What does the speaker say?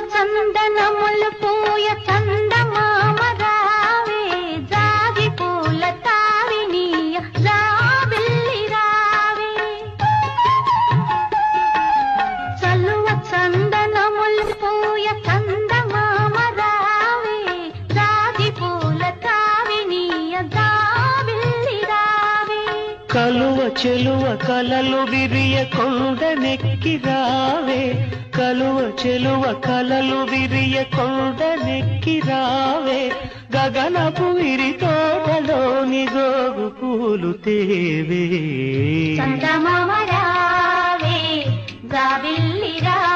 చందనములు పూయ చందమామ జాజి పూల తావినీయ జాబిల్లి రావే. చలువ చందనములు పూయ చందమామ జాజి పూల తావినీయ జాబిల్లి రావే. కలువ చెలువ కలలు విరియ కొండ నెక్కి రావే. కలువ చెలువ కలలు విరియ కొండ నెక్కి రావే. గగనపు విరి తోటలోని గోగు పూలు తేవే. చందమామ రావే జాబిల్లి రావే